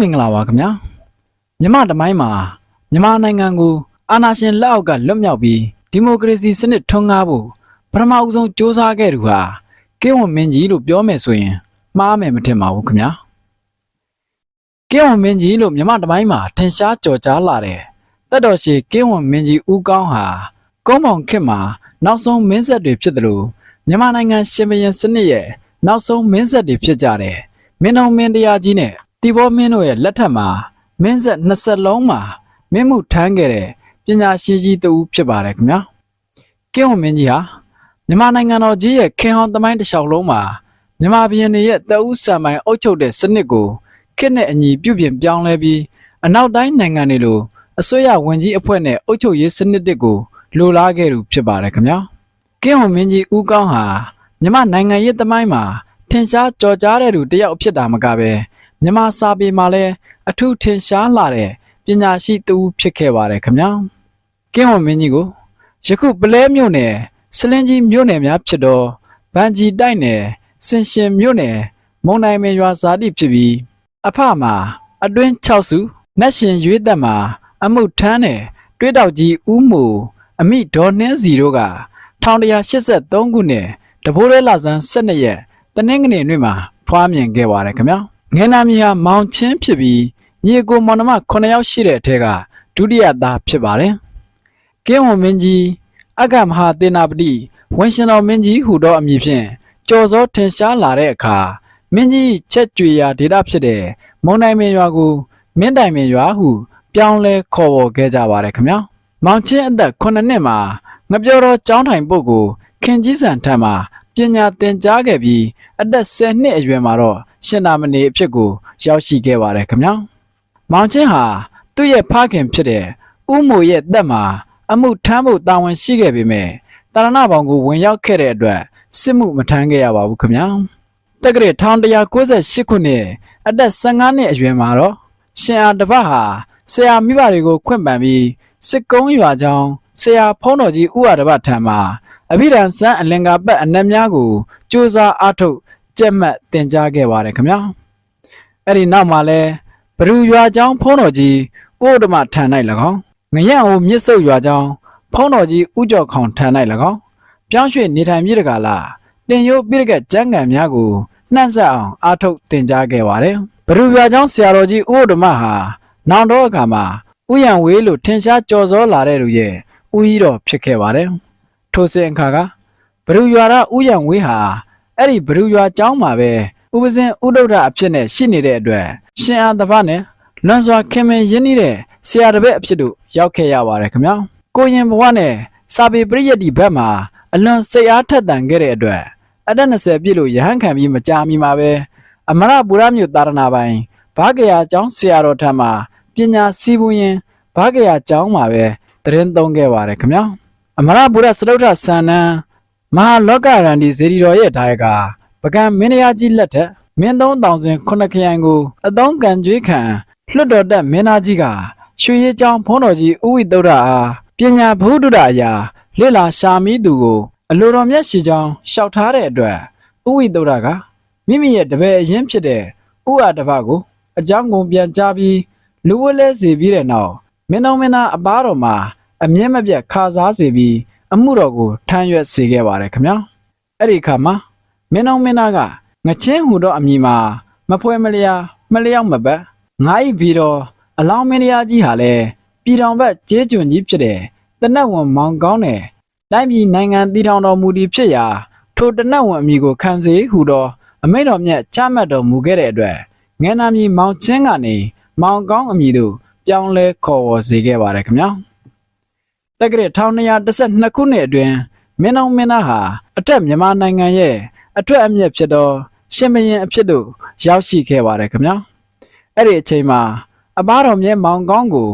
လုံးမင်္ဂလာပါခင်ဗျာမြမတမိုင်းမှာမြန်မာနိုင်ငံကိုအာဏာရှင်လက်အောက်ကလွတ်မြောက်ပြီးဒီမိုကရေစီစနစ်ထွန်းကားဖို့ပထမအဦးဆုံးစ조사ခဲ့သူဟာကင်းဝန်မင်းကြီးလို့ပြောမယ်ဆိုရင်မှားမယ်မထင်ပါဘူးခင်ဗျာကင်းဝန်မင်းကြီးလို့မြမတမိုင်းမှာထင်ရှားကြော်ကြားလာတဲ့တက်တော်ရှိကင်းဝန်မင်းကြီးဦးကောင်းဟာကုန်းမောင်ခေတ်မှာနောက်ဆုံးမင်းဆက်တွေဖြစ်တယ်လို့မြန်မာနိုင်ငံရှင်ဘရင်စနစ်ရဲ့နောက်ဆုံးမင်းဆက်တွေဖြစ်ကြတယ်မင်းတော်မင်းတရားကြီးနဲ့ တီဘောမင်းတို့ရဲ့လက်ထက်မှာမင်းဆက်20လုံးမှာမင်းမှုထမ်းခဲ့တဲ့ပညာရှိကြီးတူဖြစ်ပါတယ်ခင်ဗျာကင်းဝန်မင်းကြီးဟာမြန်မာနိုင်ငံတော်ကြီးရဲ့ခင်ဟောင်းသမိုင်းတစ်လျှောက်လုံးမှာမြန်မာပြည်နယ်ရဲ့တအုပ်ဆံပိုင်အုပ်ချုပ်တဲ့စနစ်ကိုခေတ်နဲ့အညီပြုပြင်ပြောင်းလဲပြီးအနောက်တိုင်းနိုင်ငံတွေလိုအစိုးရဝန်ကြီးအဖွဲ့နဲ့အုပ်ချုပ်ရေးစနစ်တွေကိုလိုလားခဲ့သူဖြစ်ပါတယ်ခင်ဗျာကင်းဝန်မင်းကြီးဦးကောင်းဟာမြန်မာနိုင်ငံရေးသမိုင်းမှာထင်ရှားကြော်ကြားတဲ့သူတစ်ယောက်ဖြစ်တာမကပဲ မြမစာပေမှာလည်းအထူးထင်ရှားလာတဲ့ပညာရှိသူဖြစ်ခဲ့ပါတယ်ခင်ဗျာကင်းဝန်မင်းကြီးကိုယခုပလဲမြို့နယ်စလင်းကြီးမြို့နယ်များဖြစ်တော့ဗန်ကြီးတိုက်နယ်စင်ရှင်မြို့နယ်မုံနိုင်မေရွာဇာတိဖြစ်ပြီးအဖမှာအတွင်း6စုနတ်ရှင်ရွေးသက်မှာ အမှုထမ်းတဲ့တွဲတောက်ကြီးဦးမူအမိဒေါ်နှင်းစီတို့က1183ခုနှစ်တဘိုးရဲလာဆန်း12ရက်တနင်္ဂနွေနေ့မှာဖွားမြင်ခဲ့ပါတယ်ခင်ဗျာ ငယ်နာမီဟာမောင်ချင်းဖြစ်ပြီးညီအကိုမောင်နှမ9ယောက်ရှိတဲ့အထက်ကဒုတိယသားဖြစ်ပါတယ်ကင်းဝန်မင်းကြီးအက္ခမဟာသေနာပတိဝန်ရှင်တော်မင်းကြီးဟူသောအမည်ဖြင့်ကြော်စောထင်ရှားလာတဲ့အခါမင်းကြီးချက်ကြွေရာဒေတာဖြစ်တဲ့မုံနိုင်မင်းရွာကိုမင်းတိုင်မင်းရွာဟုပြောင်းလဲခေါ်ဝေါ်ခဲ့ကြပါတယ်ခင်ဗျာမောင်ချင်းအသက်9နှစ်မှာငပြောတော်ကျောင်းထိုင်ပုတ်ကိုခင်ကြီးစံထံမှာပညာသင်ကြားခဲ့ပြီးအသက်10နှစ်အရွယ်မှာတော့ ရှင်နာမဏေအဖြစ်ကိုရောက်ရှိခဲ့ပါတယ်ခင်ဗျာ။မောင်ချင်းဟာသူ့ရဲ့ဖခင်ဖြစ်တဲ့ဥမိုရဲ့တက်မှာအမှုထမ်းဖို့တာဝန်ရှိခဲ့ပေမဲ့တာရဏဘောင်ကိုဝင်ရောက်ခဲ့တဲ့အတွက်စစ်မှုမထမ်းခဲ့ရပါဘူးခင်ဗျာ။တက္ကရာ1198ခုနှစ်အသက်15နှစ်အရွယ်မှာတော့ရှင်အာတပတ်ဟာဆရာမိဘတွေကိုခွင့်ပန်ပြီးစစ်ကုန်းရွာကြောင်းဆရာဖုံးတော်ကြီးဥရတပတ်ထံမှာအဘိဓမ္စံအလင်္ကာပတ်အနက်များကိုစူးစမ်းအားထုတ် ကြက်မှတ်တင်ကြားခဲ့ပါတယ်ခင်ဗျာအဲ့ဒီနောက်မှာလဲဘရူရွာကျောင်းဖုံးတော်ကြီးဥဒ္ဓမထံ၌၎င်းငရံ့ဟိုမြစ်စုပ်ရွာကျောင်းဖုံးတော်ကြီးဥကြော်ခေါင်ထံ၌၎င်းပြောင်းရွှေ့နေထိုင်မြေတကာလာတင်ယိုးပြိကက်ကျမ်းဂန်များကိုနှံ့ဆက်အောင်အားထုတ်တင်ကြားခဲ့ပါတယ်ဘရူရွာကျောင်းဆရာတော်ကြီးဥဒ္ဓမဟာနောင်တော့အခါမှာဥယံဝေးလို့ထင်ရှားကြော်စောလာတဲ့လူရဲ့ဥကြီးတော်ဖြစ်ခဲ့ပါတယ်ထိုစဉ်အခါကဘရူရွာရဥယံဝေးဟာ အဲ့ဒီဘရူရွာကျောင်းမှာပဲဥပဇင်ဥဒုဒ္ဒအဖြစ်နဲ့ရှိနေတဲ့အတွက်ရှင်အာတပတ်နဲ့လွန်စွာခင်မင်ရင်းနှီးတဲ့ဆရာတစ်ပည့်အဖြစ်တို့ရောက်ခဲ့ရပါတယ်ခင်ဗျာကိုရင်ဘဝနဲ့စာပေပရိယတ်ဒီဘက်မှာအလွန်စိတ်အားထက်သန်ခဲ့တဲ့အတွက်အသက်20ပြည့်လို့ရဟန်းခံပြီးမကြာမီမှာပဲအမရပူရမြို့တာရဏပိုင်းဘာကရာကျောင်းဆရာတော်ထံမှာပညာစီးပူးရင်ဘာကရာကျောင်းမှာပဲတရင်သုံးခဲ့ပါတယ်ခင်ဗျာအမရဗုဒ္ဓစတုထဆန္နံ မဟာလောကရန်ဒီဇေဒီတော်ရဲ့ဒါယကပကံမင်းရာကြီးလက်ထက်မင်းသုံးတောင်စဉ်ခုနှစ်ခရိုင်ကိုအသောကံကြွေးခံလွတ်တော်တက်မင်းသားကြီးကရွှေရည်ကျောင်းဖုံးတော်ကြီးဥဝိသုဒ္ဓအားပညာဘုဒ္ဓအရာလစ်လာရှာမိသူကိုအလိုတော်မြတ်ရှိကြောင်းလျှောက်ထားတဲ့အတွက်ဥဝိသုဒ္ဓကမိမိရဲ့တပည့်အရင်ဖြစ်တဲ့ဥအတပကိုအကြောင်းကုန်ပြန်ကြားပြီးလူဝဲလဲစေပြီးတဲ့နောက်မင်းတော်မင်းသားအပားတော်မှာအမြင့်မပြတ်ခါစားစေပြီး အမှုတော်ကိုထမ်းရွက်စေခဲ့ပါတယ်ခင်ဗျာအဲ့ဒီအခါမှာမင်းအောင်မင်းသားကငချင်းဟူသောအမည်မှာမဖွဲမလျာမလျောက်မပတ်ငါဤပြီးတော့အလောင်းမင်းတရားကြီးဟာလည်းပြည်တော်ဘက်ကျေးကျွန်ကြီးဖြစ်တဲ့တနတ်ဝန်မောင်ကောင်းတဲ့တိုင်းပြည်နိုင်ငံတည်ထောင်တော်မူသည်ဖြစ်ရာထိုတနတ်ဝန်အမည်ကိုခံစေဟူသောအမိန့်တော်မြတ်ချမှတ်တော်မူခဲ့တဲ့အတွက်ငယ်နာမည်မောင်ချင်းကနေမောင်ကောင်းအမည်သို့ပြောင်းလဲခေါ်ဝေါ်စေခဲ့ပါတယ်ခင်ဗျာ တက္ကရာ1212ခုနှစ်အတွင်းမင်းအောင်မင်းသားဟာအထက်မြန်မာနိုင်ငံရဲ့အထွတ်အမြတ်ဖြစ်သောရှင်မရင်အဖြစ်သို့ရောက်ရှိခဲ့ပါတယ်ခင်ဗျာအဲ့ဒီအချိန်မှာအဘတော်မြဲမောင်ကောင်းကို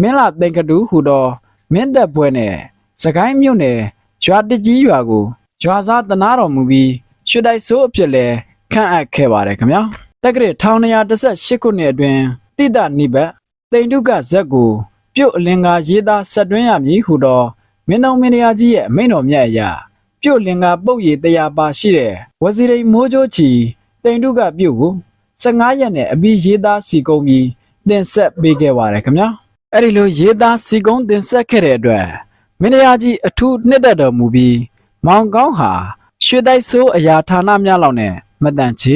မင်းလာသင်္ကတူဟူသောမင်းသက်ပွဲနဲ့စကိုင်းမြို့နယ်ရွာတကြီးရွာကိုရွာသားတနာတော်မူပြီးရွှေတိုက်စိုးအဖြစ်လဲခန့်အပ်ခဲ့ပါတယ်ခင်ဗျာတက္ကရာ1218ခုနှစ်အတွင်းတိတနိဘတ်တိန်တုကဇက်ကို ပြုတ်အလင်္ကာရေးသားဆက်တွင်းရမည်ဟုသောမင်းတော်မင်းတရားကြီးရဲ့အမိန့်တော်မြတ်အရာပြုတ်လင်္ကာပုတ်ရည်တရားပါရှိတဲ့ဝစီရိမိုးချိုးချီတိန်တုကပြုတ်ကို15ရက်နဲ့အပြီးရေးသားစီကုံပြီးတင်ဆက်ပေးခဲ့ပါတယ်ခင်ဗျာအဲ့ဒီလိုရေးသားစီကုံတင်ဆက်ခဲ့တဲ့အတွက်မင်းတရားကြီးအထူးနှစ်သက်တော်မူပြီးမောင်ကောင်းဟာရွှေတိုက်ဆိုးအရာဌာနများလောက်နဲ့မတန်ချေ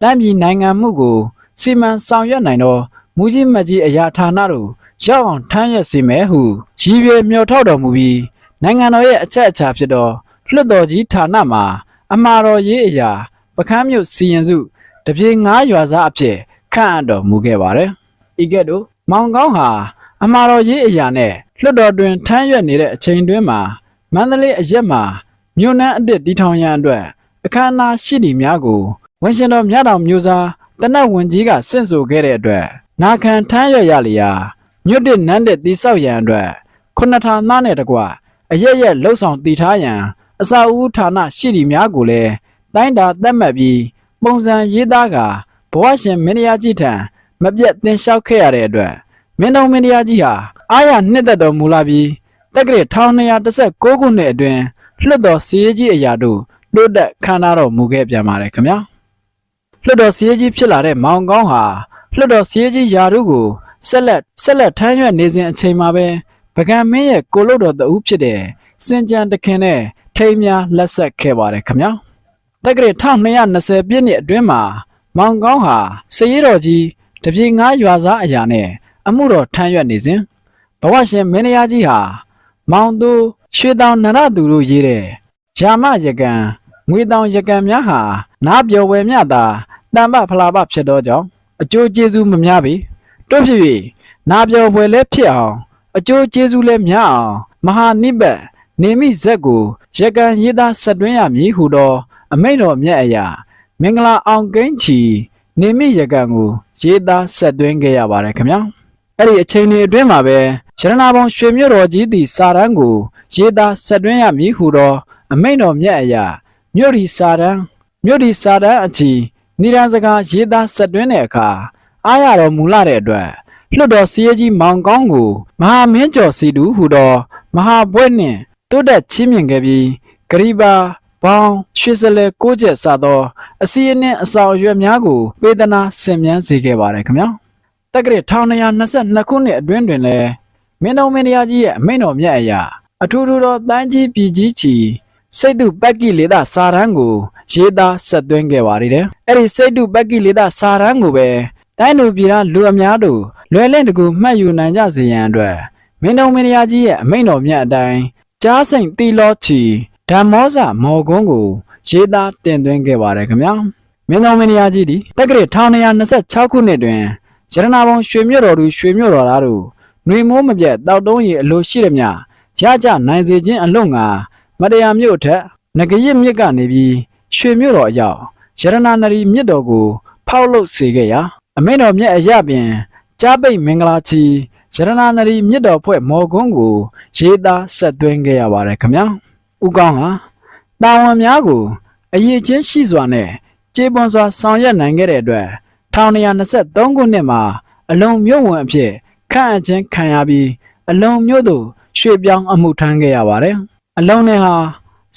တိုင်းပြည်နိုင်ငံမှုကိုစီမံဆောင်ရွက်နိုင်သောမူကြီးမတ်ကြီးအရာဌာနတို့ ရောက်အောင်ထမ်းရွက်စေမယ်ဟုရည်ရွယ်မျှော်ထောက်တော်မူပြီးနိုင်ငံတော်ရဲ့အချက်အချာဖြစ်သောလွှတ်တော်ကြီးဌာနမှာအမှားတော်ရေးအရာပကန်းမြို့စီရင်စုတပြေငါးရွာသားအဖြစ်ခန့်အပ်တော်မူခဲ့ပါတယ်။ဤကဲ့သို့မောင်ကောင်းဟာအမှားတော်ရေးအရာနဲ့လွှတ်တော်တွင်ထမ်းရွက်နေတဲ့အချိန်တွင်မှာမန္တလေးအရက်မှာမြို့နှမ်းအစ်စ်တီထောင်ရန်အတွက်အခမ်းအနားရှိနေများကိုဝန်ရှင်တော်မြတ်တော်မျိုးစားတနတ်ဝင်ကြီးကစင့်ဆိုခဲ့တဲ့အတွက်နာခံထမ်းရွက်ရလျာ မြို့တစ်နန်းတစ်တိဆောက်ရန်အတွက်ခုနှစ်ထာသားနဲ့တကွအရက်ရက်လှုပ်ဆောင်တည်ထားရန်အစာအုပ်ဌာနရှိတီများကိုလည်းတိုင်းတာသတ်မှတ်ပြီးပုံစံရေးသားကဘဝရှင်မင်းတရားကြီးထံမပြတ်တင်လျှောက်ခဲ့ရတဲ့အတွက်မင်းတော်မင်းတရားကြီးဟာအားရနှစ်သက်တော်မူလာပြီးတက္ကရာ1216ခုနှစ်အတွင်းလွှတ်တော်စည်းကြီးအရာတို့တိုးတက်ခမ်းနားတော်မူခဲ့ပြန်ပါတယ်ခင်ဗျာလွှတ်တော်စည်းကြီးဖြစ်လာတဲ့မောင်ကောင်းဟာလွှတ်တော်စည်းကြီးယာတို့ကို ဆက်လက်ဆက်လက်ထမ်းရွက်နေစဉ်အချိန်မှာပဲပကံမင်းရဲ့ကိုလုတ်တော်တဦးဖြစ်တဲ့စင်ကြံတခင်နဲ့ထိမ်းများလက်ဆက်ခဲ့ပါတယ်ခင်ဗျာတက္ကရာ1220ပြည့်နှစ်အတွင်းမှာမောင်ကောင်းဟာစည်ရတော်ကြီးတပြေငါးရွာသားအရာနဲ့အမှုတော်ထမ်းရွက်နေစဉ်ဘဝရှင်မင်းတရားကြီးဟာမောင်သူရွှေတောင်နရသူတို့ရေးတဲ့ရာမရကံငွေတောင်ရကံများဟာနားပြော်ဝယ်မြတာတမ္ပဖလာပဖြစ်သောကြောင့်အကျိုးကျေးဇူးမများပေ တို့ဖြစ်၍နားပြော်ဝယ်လည်းဖြစ်အောင်အကျိုးကျေးဇူးလည်းများအောင်မဟာနိဗ္ဗတ်နေမိဇက်ကိုရကံရေးသားဆက်တွင်းရမည်ဟုသောအမိန့်တော်မြတ်အရာမင်္ဂလာအောင်ကိန်းချီနေမိရကံကိုရေးသားဆက်တွင်းခဲ့ရပါတယ်ခင်ဗျာအဲ့ဒီအချိန်တွေအတွင်းမှာပဲရတနာပေါင်းရွှေမြို့တော်ကြီးသည်စာရန်ကိုရေးသားဆက်တွင်းရမည်ဟုသောအမိန့်တော်မြတ်အရာမြို့ဒီစာရန်မြို့ဒီစာရန်အချီနိရန်စကားရေးသားဆက်တွင်းတဲ့အခါ အားရတော်မူလာတဲ့အတွက်လွတ်တော်စီးကြီးမောင်ကောင်းကိုမဟာမင်းကျော်စီတူဟူသောမဟာဘွဲ့နှင့်တိုးတက်ချင်းမြင်ခဲ့ပြီးဂရိပါဘောင်းရွှေစလဲကိုးချက်စသောအစီအနှင်းအဆောင်အရွက်များကိုပေးသနာဆင်မြန်းစေခဲ့ပါတယ်ခင်ဗျာတက္ကရာ1222ခုနှစ်အတွင်းတွင်လည်းမင်းတော်မင်းတရားကြီးရဲ့အမိန့်တော်မြတ်အရာအထူးထူးသောတန်းကြီးပြည်ကြီးချီစိတ်တုပက္ကိလေသာစာရန်ကိုရေးသားဆက်သွင်းခဲ့ပါသေးတယ်အဲ့ဒီစိတ်တုပက္ကိလေသာစာရန်ကိုပဲ တိုင်းလူပြည်သားလူအများတို့လွယ်လင့်တကူမှတ်ယူနိုင်ကြစေရန်အတွက်မင်းတော်မင်းတရားကြီးရဲ့အမိန့်တော်မြတ်အတိုင်းကြားစိန်တီလောချီဓမ္မောဇမော်ကွန်းကိုရေးသားတင်သွင်းခဲ့ပါတယ်ခင်ဗျာမင်းတော်မင်းတရားကြီးဒီတက္ကရာ1226ခုနှစ်တွင်ရတနာပေါင်းရွှေမြို့တော်သူရွှေမြို့တော်သားတို့ຫນွေမိုးမပြတ်တောက်တုံးရီအလိုရှိသည်မြရကြနိုင်စေခြင်းအလွတ်ငါမတရားမြို့ထက်ငကရစ်မြစ်ကနေပြီးရွှေမြို့တော်အရောက်ရတနာနရီမြစ်တော်ကိုဖောက်လုပ်စေခဲ့ရာ အမိန့်တော်မြတ်အရပင်ကြားပိတ်မင်္ဂလာချီရတနာနရီမြစ်တော်ဖွဲ့မော်ကွန်းကိုရေးသားဆက်သွင်းခဲ့ရပါတယ်ခင်ဗျာဥကောင်းဟာတာဝန်များကိုအရေးချင်းရှိစွာနဲ့ကျေပွန်စွာဆောင်ရွက်နိုင်ခဲ့တဲ့အတွက်1923ခုနှစ်မှာအလုံးမြို့ဝင်အဖြစ်ခန့်အပ်ခြင်းခံရပြီးအလုံးမြို့သို့ရွှေ့ပြောင်းအမှုထမ်းခဲ့ရပါတယ်။အလုံးနဲ့ဟာ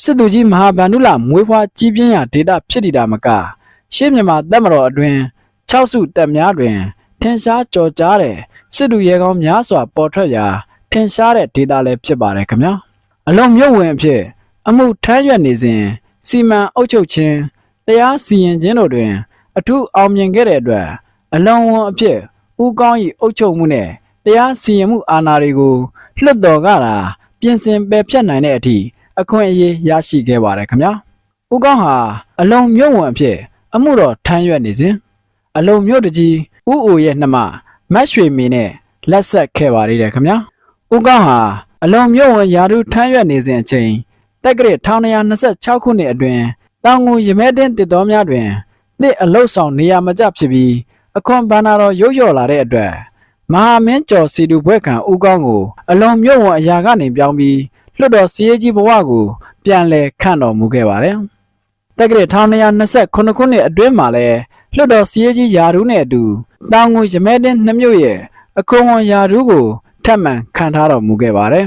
စစ်သူကြီးမဟာဗန္ဓုလမွေးဖွားကြီးပြင်းရာဒေတာဖြစ်တည်တာမကရှေ့မြန်မာတပ်မတော်အတွင် 6စုတပ်များတွင်ထင်ရှားကြော်ကြားတဲ့စစ်သူရဲကောင်းများစွာပေါ်ထွက်ရာထင်ရှားတဲ့ဒေတာလည်းဖြစ်ပါတယ်ခင်ဗျာ။အလုံးမြို့ဝင်အဖြစ် အမှုထမ်းရွက်နေစဉ်စီမံအုပ်ချုပ်ခြင်းတရားစီရင်ခြင်းတို့တွင် အထူးအောင်မြင်ခဲ့တဲ့အတွက်အလုံးဝန်အဖြစ်ဦးကောင်း၏အုပ်ချုပ်မှုနဲ့တရားစီရင်မှုအာဏာတွေကိုလွှတ်တော်ကတာပြင်ဆင်ပယ်ဖျက်နိုင်တဲ့အထိအခွင့်အရေးရရှိခဲ့ပါတယ်ခင်ဗျာဦးကောင်းဟာအလုံးမြို့ဝန်အဖြစ် အမှုတော်ထမ်းရွက်နေစဉ် အလုံးမြို့တကြီးဦးအိုရဲ့နှမမတ်ရွှေမင်းနဲ့လက်ဆက်ခဲ့ပါသေးတယ်ခင်ဗျာဦးကောင်းဟာအလုံးမြို့ဝန်ယာရုထမ်းရွက်နေစဉ်အချိန်တက္ကရာ1926ခုနှစ်အတွင်းတောင်ငူရမဲတင်းတစ်တော်များတွင်တစ်အလုတ်ဆောင်နေရာမကျဖြစ်ပြီးအခွန်ဘန္နာတော်ရုပ်လျော့လာတဲ့အတွက်မဟာမင်းကျော်စီတူဘွဲ့ခံဦးကောင်းကို အလွန်မြို့ဝန်အရာကနေပြောင်းပြီးလွှတ်တော်စီရေးကြီးဘဝကိုပြန်လည်ခန့်တော်မူခဲ့ပါတယ်။တက္ကရာ1229ခုနှစ်အတွင်းမှာလည်း လွှတ်တော်စီရေးကြီးယာရုနဲ့အတူတောင်ငူရမဲတင်းနှစ်မြို့ရဲ့အခွန်ဝန်ယာရုကိုထပ်မံခံထားတော်မူခဲ့ပါတယ်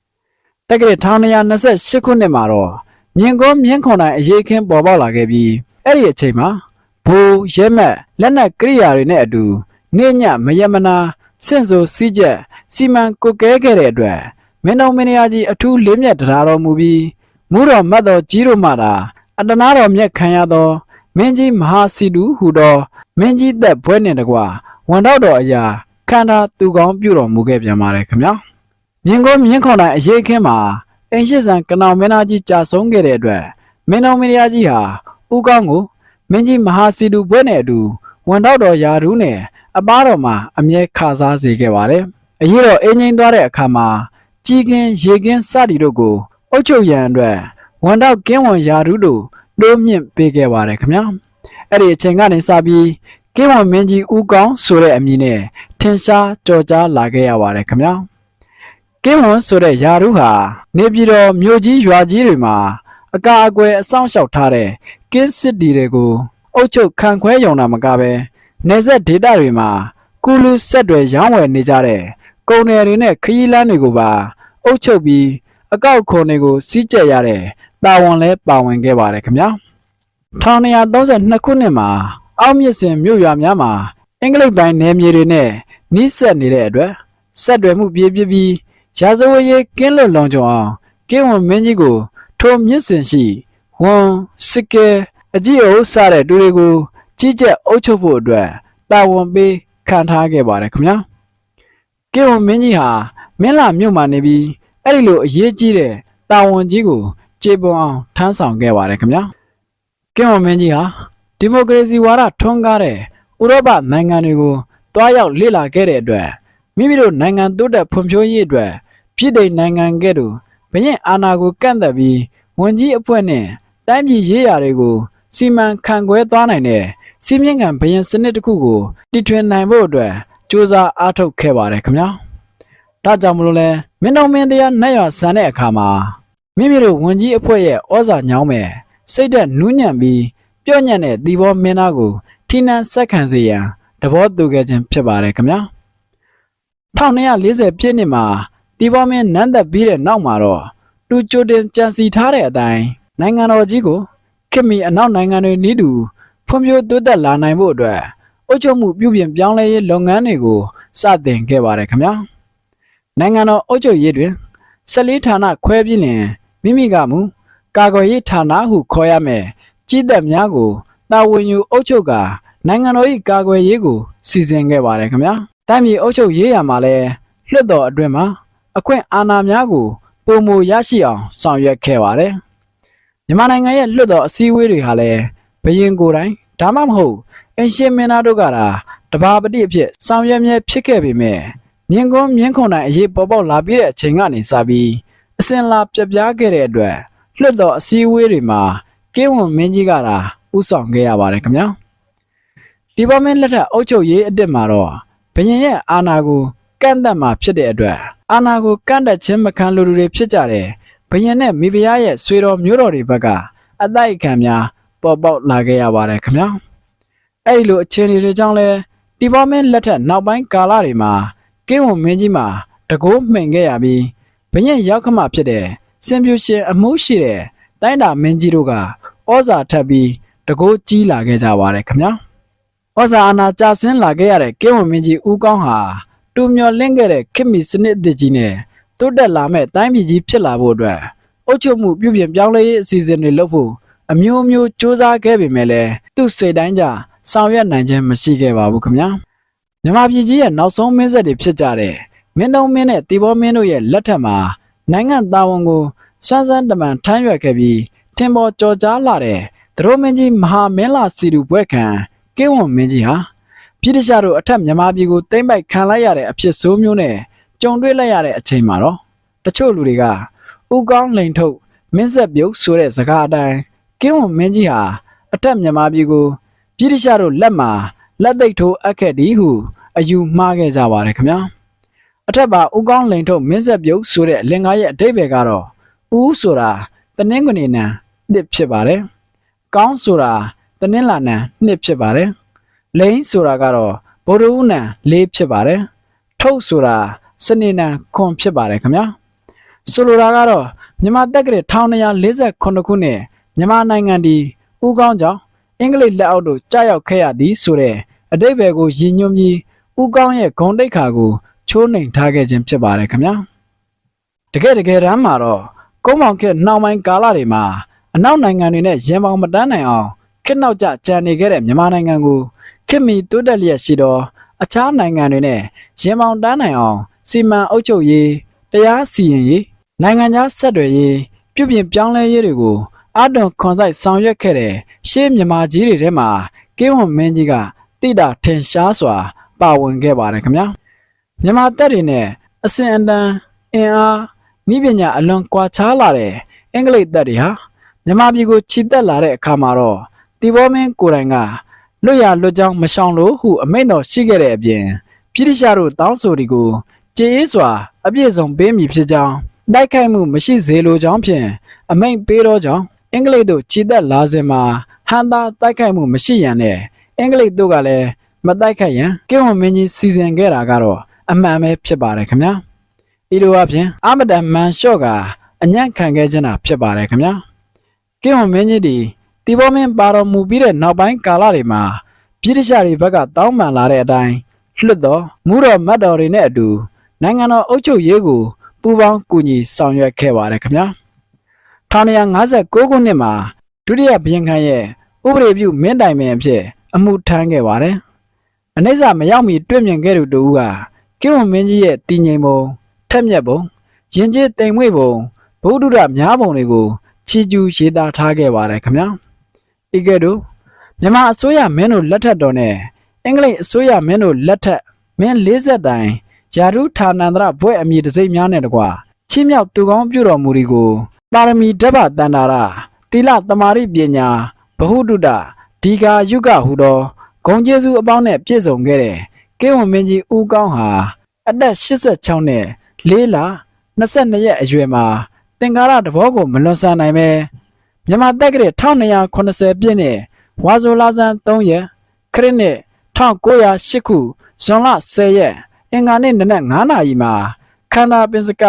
။တက္ကရာ1228ခုနှစ်မှာတော့မြင်းကောမြင်းခွန်တိုင်းအရေးခင်းပေါ်ပေါက်လာခဲ့ပြီးအဲ့ဒီအချိန်မှာဘိုးရဲမက်လက်နက်ကရိယာတွေနဲ့အတူနေညမယမနာစင့်ဆိုစည်းချက်စီမံကုတ်ကဲခဲ့တဲ့အတွက်မင်းတော်မင်းရကြီးအထူးလေးမြတ်တရားတော်မူပြီးမူတော်မတ်တော်ကြီးတို့မှသာအတ္တနာတော်မြတ်ခံရသော မင်းကြီးမဟာစီတုဟူသောမင်းကြီးသက်ဘွဲနှင့်တကွဝန်တော်တော်အရာခန္ဓာသူကောင်းပြုတော်မူခဲ့ပြန်ပါတယ်ခင်ဗျာမြင်းကုန်းမြင်းခွန်တိုင်းအရေးခင်းမှာအင်ရှိဆန်ကနောင်မင်းသားကြီးကြာဆုံးခဲ့တဲ့အတွက်မင်းတော်မင်းရကြီးဟာဦးကောင်းကိုမင်းကြီးမဟာစီတုဘွဲ့နဲ့အတူဝန်တော့တော်ယာရူးနဲ့အပားတော်မှာအမြဲခါစားစေခဲ့ပါတယ်။အရေးတော်အင်းငိမ့်သွားတဲ့အခါမှာကြီးကင်းရေကင်းစသည်တို့ကိုအုတ်ချုပ်ရန်အတွက်ဝန်တော့ကင်းဝန်ယာရူးတို့ တိုးမြင့်ပေးခဲ့ပါတယ်ခင်ဗျာ။အဲ့ဒီအချိန်ကနေစပြီးကင်းဝန်မင်းကြီးဦးကောင်းဆိုတဲ့အမည်နဲ့ထင်ရှားကြော်ကြားလာခဲ့ရပါတယ်ခင်ဗျာ။ကင်းဝန်ဆိုတဲ့ယာရူးဟာနေပြည်တော်မြို့ကြီးရွာကြီးတွေမှာအကာအကွယ်အဆောင်ရှောက်ထားတဲ့ကင်းစစ်တီတွေကိုအုတ်ချုပ်ခံခွဲယုံတာမကပဲနေဆက်ဒေတာတွေမှာကုလူဆက်တွေရောင်းဝယ်နေကြတဲ့ကုန်တယ်တွေနဲ့ခရီးလမ်းတွေကိုပါအုတ်ချုပ်ပြီးအကောက်ခွန်တွေကိုစီးကြက်ရတဲ့ တာဝန်လဲပါဝင်ခဲ့ပါတယ်ခင်ဗျာ1932ခုနှစ်မှာအောက်မြစ်စင်မြို့ရွာများမှာအင်္ဂလိပ်ပိုင်းနယ်မြေတွေနဲ့နှိစက်နေတဲ့အတွက်ဆက်တွေမှုပြေးပြေးပြီးရာဇဝတ်ရေးကင်းလွတ်လုံခြုံအောင်ကင်းဝန်မင်းကြီးကိုထိုမြစ်စင်ရှိဝန်စစ်ကဲအကြည့်အုပ်စတဲ့တူတွေကိုကြီးကြပ်အုပ်ချုပ်ဖို့အတွက်တာဝန်ပေးခံထားခဲ့ပါတယ်ခင်ဗျာကင်းဝန်မင်းကြီးဟာမင်းလာမြို့မှာနေပြီးအဲ့ဒီလိုအရေးကြီးတဲ့တာဝန်ကြီးကို ကျေပွန်အောင်ထမ်းဆောင်ခဲ့ပါတယ်ခင်ဗျာကင်းဝန်မင်းကြီးဟာဒီမိုကရေစီဝါဒထွန်းကားတဲ့ဥရောပနိုင်ငံတွေကိုတွားရောက်လေ့လာခဲ့တဲ့အတွက်မိမိတို့နိုင်ငံတိုးတက်ဖွံ့ဖြိုးရေးအတွက်ပြည်ထိုင်နိုင်ငံကဲ့သို့ဘရင်အာဏာကိုကန့်သက်ပြီးဝန်ကြီးအဖွဲ့နဲ့တိုင်းပြည်ရေးရာတွေကိုစီမံခန့်ခွဲသွားနိုင်တဲ့စီမင်းကံဘရင်စနစ်တစ်ခုကိုတည်ထွင်နိုင်ဖို့အတွက်စ조사အားထုတ်ခဲ့ပါတယ်ခင်ဗျာဒါကြောင့်မလို့လဲမင်းတော်မင်းတရားနဲ့ရဆန်တဲ့အခါမှာ မိမိတို့ဝန်ကြီးအဖွဲ့ရဲ့ဩဇာညောင်းမဲ့စိတ်သက်နူးညံ့ပြီးပြော့ညံ့တဲ့ဒီဘောမင်းသားကိုထိနှံဆက်ခံစေရန်တဘောတူခဲ့ခြင်းဖြစ်ပါတယ်ခင်ဗျာ1240ပြည့်နှစ်မှာဒီဘောမင်းနန်းသက်ပြီးတဲ့နောက်မှာတော့တူကြိုတင်ကြံစီထားတဲ့အတိုင်းနိုင်ငံတော်ကြီးကိုခင်မီအနောက်နိုင်ငံတွေနီးတူဖွံ့ဖြိုးတိုးတက်လာနိုင်ဖို့အတွက်အုပ်ချုပ်မှုပြုပြင်ပြောင်းလဲရေးလုပ်ငန်းတွေကိုစတင်ခဲ့ပါတယ်ခင်ဗျာနိုင်ငံတော်အုပ်ချုပ်ရေးတွင်14ဌာနခွဲပြီးလင် မိမိကမူကာကွယ်ရေးဌာနဟုခေါ်ရမယ်ကြီးသက်များကိုတာဝန်ယူအုပ်ချုပ်ကာနိုင်ငံတော်၏ကာကွယ်ရေးကိုစီစဉ်ခဲ့ပါတယ်ခင်ဗျာတိုင်းပြည်အုပ်ချုပ်ရေးရမှာလဲလွှတ်တော်အတွင်းမှာအခွင့်အာဏာများကိုပုံမူရရှိအောင်ဆောင်ရွက်ခဲ့ပါတယ်မြန်မာနိုင်ငံရဲ့လွှတ်တော်အစည်းအဝေးတွေဟာလည်းဘရင်ကိုယ်တိုင်ဒါမှမဟုတ်အင်ရှင်မင်းသားတို့ကတာတဘာပတိအဖြစ်ဆောင်ရွက်မြဲဖြစ်ခဲ့ပေမဲ့မြင်းကုန်းမြင်းခွန်တိုင်အရေးပေါ်ပေါက်လာပြီးတဲ့အချိန်ကနေစပြီး အစင်လာပြပြားခဲ့တဲ့အတွက်လွှတ်တော်အစည်းအဝေးတွေမှာကင်းဝန်မင်းကြီးကတာဥဆောင်ခဲ့ရပါတယ်ခင်ဗျာဒီပါမင်းလက်ထက်အုပ်ချုပ်ရေးအစ်စ်မှာတော့ဘရင်ရဲ့အာဏာကိုကန့်သက်မှာဖြစ်တဲ့အတွက်အာဏာကိုကန့်သက်ခြင်းမခံလိုသူတွေဖြစ်ကြတယ်ဘရင်နဲ့မိဖုရားရဲ့ဆွေတော်မျိုးတော်တွေဘက်ကအတိုက်အခံများပေါ်ပေါက်လာခဲ့ရပါတယ်ခင်ဗျာအဲ့ဒီလိုအခြေအနေတွေကြောင့်လဲဒီပေါ်မင်းလက်ထက်နောက်ပိုင်းကာလတွေမှာကင်းဝန်မင်းကြီးမှာတကိုးမှိန်ခဲ့ရပြီး ဘရင်ရောက်ခမဖြစ်တဲ့စင်ပြူရှင်အမှုရှိတဲ့တိုင်းတာမင်းကြီးတို့ကဩဇာထပ်ပြီးတကိုးကြီးလာခဲ့ကြပါတယ်ခင်ဗျာဩဇာအာဏာကျဆင်းလာခဲ့ရတဲ့ကင်းဝန်မင်းကြီးဦးကောင်းဟာတူမျော်လင့်ခဲ့တဲ့ခင်မီစနစ်အသစ်ကြီးနဲ့တိုးတက်လာမဲ့တိုင်းပြည်ကြီးဖြစ်လာဖို့အတွက်အုပ်ချုပ်မှုပြုပြင်ပြောင်းလဲရေးအစီအစဉ်တွေလုပ်ဖို့အမျိုးမျိုးစ조사ခဲ့ပေမဲ့လည်းသူ့စိတ်တိုင်းကြဆောင်ရွက်နိုင်ခြင်းမရှိခဲ့ပါဘူးခင်ဗျာမြန်မာပြည်ကြီးရဲ့နောက်ဆုံးမင်းဆက်တွေဖြစ်ကြတဲ့ မင်းတုံးမင်းနဲ့တီဘောမင်းတို့ရဲ့လက်ထက်မှာနိုင်ငံသားဝန်ကိုစွမ်းစမ်းတမန်ထမ်းရွက်ခဲ့ပြီးထင်ပေါ်ကြော်ကြားလာတဲ့သရိုးမင်းကြီးမဟာမင်းလာစီတူဘွဲ့ခံကင်းဝန်မင်းကြီးဟာပြည်တခြားတို့အထက်မြန်မာပြည်ကိုတိမ့်ပိုက်ခံလိုက်ရတဲ့အဖြစ်ဆိုးမျိုးနဲ့ကြုံတွေ့လိုက်ရတဲ့အချိန်မှာတော့တချို့လူတွေကဥကောင်းလိန်ထုတ်မင်းဆက်ပြုတ်ဆိုတဲ့စကားအတိုင်းကင်းဝန်မင်းကြီးဟာအထက်မြန်မာပြည်ကိုပြည်တခြားတို့လက်မှာလက်သိပ်ထိုးအပ်ခဲ့သည်ဟုအယူမှားခဲ့ကြပါတယ်ခင်ဗျာ အထက်ပါဥကောင်းလိန်ထုတ်မင်းဆက်ပြုတ်ဆိုတဲ့လင်္ကာရဲ့အတိတ်ပဲကတော့ဦးဆိုတာတနင်္ဂနွေနံနှစ်ဖြစ်ပါတယ်ကောင်းဆိုတာတနင်္လာနံနှစ်ဖြစ်ပါတယ်လိန်ဆိုတာကတော့ဗုဒ္ဓဦးနံလေးဖြစ်ပါတယ်ထုတ်ဆိုတာစနေနံခွန်ဖြစ်ပါတယ်ခင်ဗျာဆိုလိုတာကတော့မြန်မာတက္ကရာ1248ခုနှစ်မြန်မာနိုင်ငံဒီဦးကောင်းကြောင့်အင်္ဂလိပ်လက်အောက်သို့ကြာရောက်ခဲ့ရသည်ဆိုတဲ့အတိတ်ဘယ်ကိုရည်ညွှန်းပြီးဦးကောင်းရဲ့ဂုံတိတ်ခါကို ချိုးနှိမ်ထားခဲ့ခြင်းဖြစ်ပါတယ်ခင်ဗျာတကယ်တကယ်တမ်းမှာတော့ကုန်းမောင်ခေတ်နှောင်ပိုင်းကာလတွေမှာအနောက်နိုင်ငံတွေနဲ့ရင်ပေါင်မတန်းနိုင်အောင်ခေတ်နောက်ကျကြံနေခဲ့တဲ့မြန်မာနိုင်ငံကိုခေတ်မီတိုးတက်လျက်ရှိသောအခြားနိုင်ငံတွေနဲ့ရင်ပေါင်တန်းနိုင်အောင်စီမံအုပ်ချုပ်ရေးတရားစီရင်ရေးနိုင်ငံခြားဆက်သွယ်ရေးပြုပြင်ပြောင်းလဲရေးတွေကိုအတွန်ခွန်ဆိုင်ဆောင်ရွက်ခဲ့တဲ့ရှေးမြန်မာကြီးတွေထဲမှာကင်းဝွန်မင်းကြီးကတိတာထင်ရှားစွာ ပါဝင်ခဲ့ပါတယ်ခင်ဗျာ မြန်မာတပ်တွေနဲ့အစဉ်အတန်းအင်အားမိပညာအလွန်ကွာခြားလာတဲ့အင်္ဂလိပ်တပ်တွေဟာမြန်မာပြည်ကိုခြိတက်လာတဲ့အခါမှာတော့တီဘောမင်းကိုယ်တိုင်ကလွတ်ရလွတ်ကြောင်းမရှောင်လို့ဟုအမိန့်တော်ရှိခဲ့တဲ့အပြင်ပြည်တိရှာတို့တောင်းဆိုဒီကိုကြေးအေးစွာအပြည့်စုံပေးမည်ဖြစ်ကြောင်းတိုက်ခိုက်မှုမရှိစေလိုကြောင်းဖြင့်အမိန့်ပေးတော့ကြောင်းအင်္ဂလိပ်တို့ခြိတက်လာစဉ်မှာဟန်တာတိုက်ခိုက်မှုမရှိရန်နဲ့အင်္ဂလိပ်တို့ကလည်းမတိုက်ခိုက်ရန်ကင်းဝမင်းကြီးစီစဉ်ခဲ့တာကတော့ အမှန်ပဲဖြစ်ပါတယ်ခင်ဗျာဤလိုအပြင်အမတန်မန်လျှော့ကအညံ့ခံခဲ့ခြင်းတာဖြစ်ပါတယ်ခင်ဗျာကင်းဝမင်းကြီးဒီတီဘောမင်းပါတော်မူပြီးတဲ့နောက်ပိုင်းကာလတွေမှာပြည်တရှာတွေဘက်ကတောင်းပန်လာတဲ့အတိုင်းလွတ်တော်မူတော်မတ်တော်တွေနဲ့အတူနိုင်ငံတော်အုပ်ချုပ်ရေးကိုပူးပေါင်းကူညီဆောင်ရွက်ခဲ့ပါတယ်ခင်ဗျာ1959ခုနှစ်မှာဒုတိယဘုရင်ခန့်ရဲ့ဥပဒေပြုမင်းတိုင်ပင်အဖြစ်အမှုထမ်းခဲ့ပါတယ်။အနိစ္စမရောက်မီတွေ့မြင်ခဲ့သူတူက ကင်းဝမင်းကြီးရဲ့တည်ငြိမ်ပုံထက်မြက်ပုံရင်ကျေးတိမ်မွေ့ပုံဘုဒ္ဓရများပုံတွေကိုချီကျူးရေးသားထားခဲ့ပါတယ်ခင်ဗျာ။ဤကဲ့သို့မြန်မာအစိုးရမင်းတို့လက်ထက်တော်နဲ့အင်္ဂလိပ်အစိုးရမင်းတို့လက်ထက်မင်း40တိုင်ယာရုဌာနန္တရဘွဲ့အမည်တစိမ့်များနဲ့တကွာချင်းမြောက်သူကောင်းပြုတော်မူဒီကိုပါရမီဓဗ္ဗတန္တာရတိလသမာရိပညာဘဟုတုတဒီဃာယုကဟူသောဂုံကျေးဇူးအပေါင်းနဲ့ပြည့်စုံခဲ့တဲ့ ကေဝံမင်းကြီးဦးကောင်းဟာ အသက်86နဲ့၄လ22ရက်အရွယ်မှာသင်္ကာရတဘောကိုမလွန်ဆန်နိုင်ပဲမြန်မာတက်ကတဲ့1280ပြည့်နဲ့ဝါဇိုလာဇန်3ရက်ခရစ်နှစ်1908ခုဇွန်လ10ရက်အင်္ဂါနေ့နနက်9နာရီမှာခန္ဓာပင်စက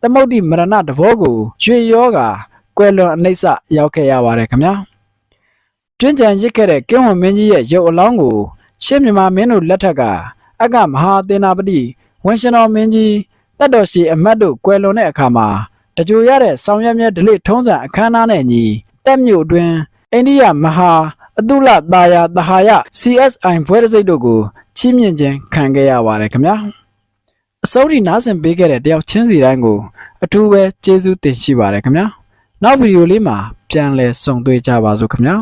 သမုတ်တိမရဏတဘောကိုရွှေရောဂါကွယ်လွန်အနှိမ့်စရောက်ခဲ့ရပါတယ်ခင်ဗျာကျွင်းကြံရစ်ခဲ့တဲ့ကင်းဝံမင်းကြီးရဲ့ရုပ်အလောင်းကို ရှေ့မြန်မာမင်းတို့လက်ထက်ကအကမဟာသေနာပတိဝန်ရှင်တော်မင်းကြီးတတ်တော်ရှိအမတ်တို့ကွယ်လွန်တဲ့အခါမှာတကြိုရတဲ့ဆောင်ရွက်မြဲဒလိထုံးစံအခမ်းအနားနဲ့ညီတက်မြို့အတွင်းအိန္ဒိယမဟာအတုလတာယာတဟာယ CSI ဘွဲတစိတ်တို့ကိုချီးမြှင့်ခြင်းခံခဲ့ရပါတယ်ခင်ဗျာအစိုးရနားဆင်ပေးခဲ့တဲ့တယောက်ချင်းစီတိုင်းကိုအထူးပဲကျေးဇူးတင်ရှိပါတယ်ခင်ဗျာနောက်ဗီဒီယိုလေးမှာပြန်လည်ဆုံတွေ့ကြပါစို့ခင်ဗျာ